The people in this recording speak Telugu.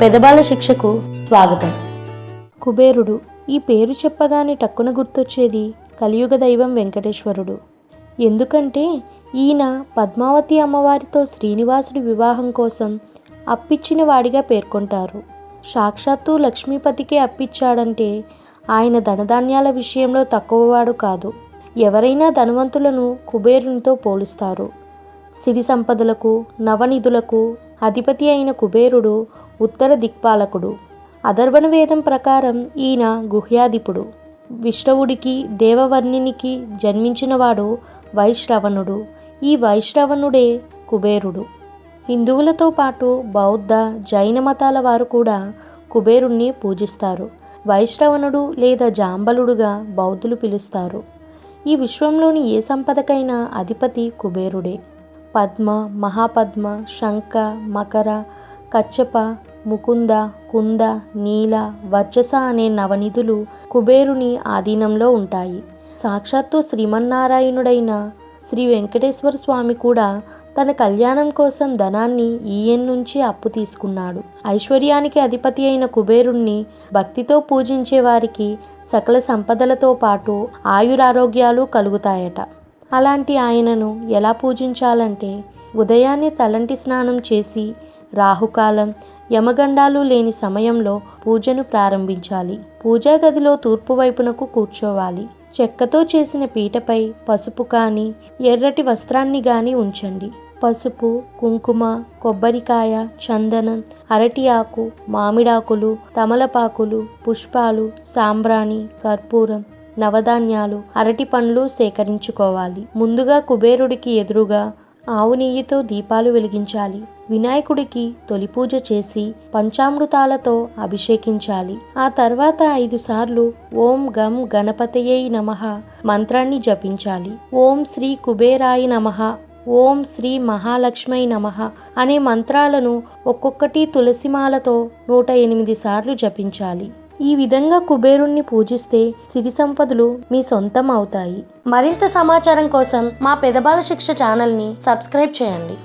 పెదబాల శిక్షకు స్వాగతం. కుబేరుడు ఈ పేరు చెప్పగానే టక్కున గుర్తొచ్చేది కలియుగ దైవం వెంకటేశ్వరుడు. ఎందుకంటే ఈయన పద్మావతి అమ్మవారితో శ్రీనివాసుడి వివాహం కోసం అప్పిచ్చిన వాడిగా పేర్కొంటారు. సాక్షాత్తు లక్ష్మీపతికే అప్పిచ్చాడంటే ఆయన ధనధాన్యాల విషయంలో తక్కువవాడు కాదు. ఎవరైనా ధనవంతులను కుబేరునితో పోలుస్తారు. సిరి సంపదలకు నవనిధులకు అధిపతి అయిన కుబేరుడు ఉత్తర దిక్పాలకుడు. అధర్వణ వేదం ప్రకారం ఈయన గుహ్యాధిపుడు. విష్ణవుడికి దేవవర్ణినికి జన్మించినవాడు వైశ్రవణుడు ఈ వైశ్రవణుడే కుబేరుడు. హిందువులతో పాటు బౌద్ధ జైన మతాల వారు కూడా కుబేరుణ్ణి పూజిస్తారు. వైష్ణవనుడు లేదా జాంబలుడుగా బౌద్ధులు పిలుస్తారు. ఈ విశ్వంలోని ఏ సంపదకైనా అధిపతి కుబేరుడే. పద్మ మహాపద్మ శంఖ మకర కచ్చప ముకుంద కుంద నీల వర్చస అనే నవనిధులు కుబేరుని ఆధీనంలో ఉంటాయి. సాక్షాత్తు శ్రీమన్నారాయణుడైన శ్రీ వెంకటేశ్వర స్వామి కూడా తన కళ్యాణం కోసం ధనాన్ని ఈయన్ నుంచి అప్పు తీసుకున్నాడు. ఐశ్వర్యానికి అధిపతి అయిన కుబేరుణ్ణి భక్తితో పూజించే వారికి సకల సంపదలతో పాటు ఆయురారోగ్యాలు కలుగుతాయట. అలాంటి ఆయనను ఎలా పూజించాలంటే ఉదయాన్నే తలంటి స్నానం చేసి రాహుకాలం యమగండాలు లేని సమయంలో పూజను ప్రారంభించాలి. పూజా గదిలో తూర్పు వైపునకు కూర్చోవాలి. చెక్కతో చేసిన పీటపై పసుపు కానీ ఎర్రటి వస్త్రాన్ని కానీ ఉంచండి. పసుపు కుంకుమ కొబ్బరికాయ చందనం అరటి ఆకు మామిడాకులు తమలపాకులు పుష్పాలు సాంబ్రాణి కర్పూరం నవధాన్యాలు అరటి పండ్లు సేకరించుకోవాలి. ముందుగా కుబేరుడికి ఎదురుగా ఆవు నెయ్యితో దీపాలు వెలిగించాలి. వినాయకుడికి తొలి పూజ చేసి పంచామృతాలతో అభిషేకించాలి. ఆ తర్వాత ఐదు సార్లు ఓం గం గణపతయై నమః మంత్రాన్ని జపించాలి. ఓం శ్రీ కుబేరాయ నమః ఓం శ్రీ మహాలక్ష్మై నమః అనే మంత్రాలను ఒక్కొక్కటి తులసిమాలతో నూట ఎనిమిది సార్లు జపించాలి. ఈ విధంగా కుబేరుణ్ణి పూజిస్తే సిరి సంపదలు మీ సొంతం అవుతాయి. మరింత సమాచారం కోసం మా పెదబాల శిక్ష ఛానల్ని సబ్స్క్రైబ్ చేయండి.